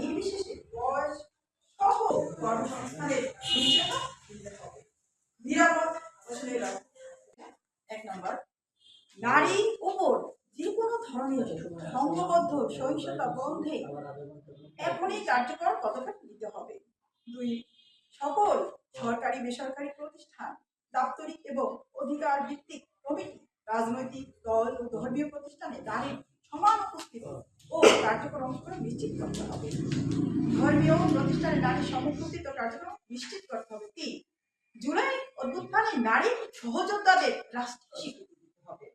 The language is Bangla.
নির্বিশেষে বয়স সহ কর্মসংস্থানের নিশ্চয়তা নিরাপদ এক নম্বর নারীর উপর যে কোনো ধরনের সংঘবদ্ধ সহিংসতা বন্ধে এখনই কার্যকর পদক্ষেপ নিতে হবে। দুই, সকল সরকারি বেসরকারি প্রতিষ্ঠান, দাপ্তরিক এবং অধিকার ভিত্তিক কমিটি, রাজনৈতিক দল ও ধর্মীয় প্রতিষ্ঠানে নারীর সমান কার্যকর অংশগ্রহণ নিশ্চিত করতে হবে। ধর্মীয় প্রতিষ্ঠানে নারীর সমুপস্থিত কার্যক্রম নিশ্চিত করতে হবে। তিন, জুলাই অভ্যুত্থানে নারী সহযোদ্ধাদের রাষ্ট্রীয় স্বীকৃতি দিতে হবে।